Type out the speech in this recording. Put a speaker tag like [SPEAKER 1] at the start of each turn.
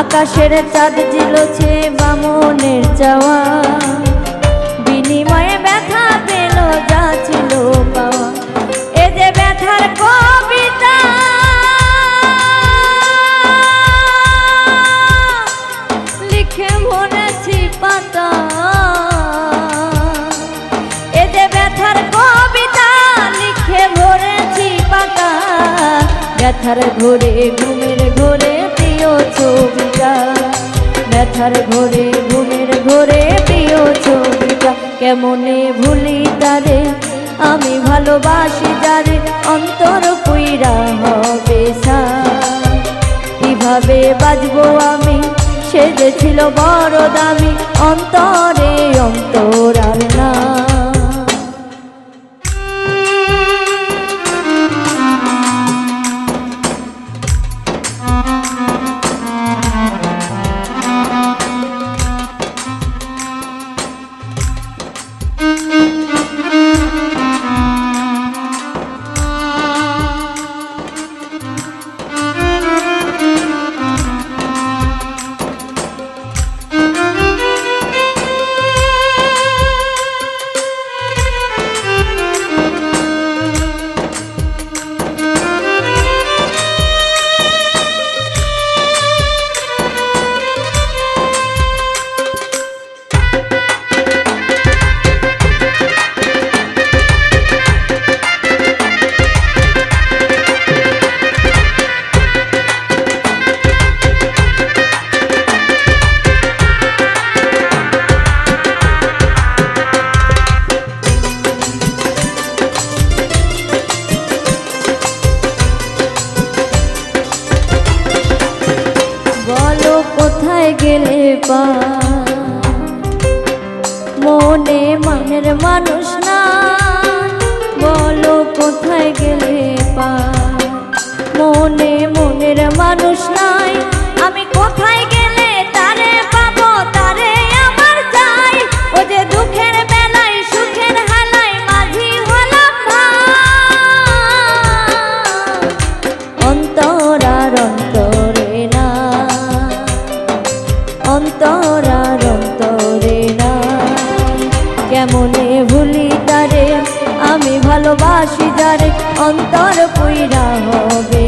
[SPEAKER 1] আকাশের চাঁদ জিলছে বামনের চাওয়া। বিনিময়ে ব্যথা পেল, যা ছিল পাওয়া। এ যে ব্যথার কবিতা। লিখে মনেছি পাতা। এ ব্যথার কবিতা, লিখে ভরেছি পাতা। ব্যথার ঘোরে, ঘুমের ঘোরে ছবিটা। ব্যথার ঘোরে, ঘুমের ঘোরে প্রিয় ছবিটা। কেমনে ভুলি তারে? আমি ভালোবাসি যারে অন্তর পুইরা হবে সা। কীভাবে বাজবো আমি? সে বড় দামি। অন্তরে মনে মনের মানুষ না। বলো কোথায় গেলে পা। মনে মনের মানুষ নাই। আমি কোথায় গেলে তারে পাবো, তারে আমার দুঃখের সুখের মাঝি আমি ভালোবাসি যারে অন্তর পুইরা হবে।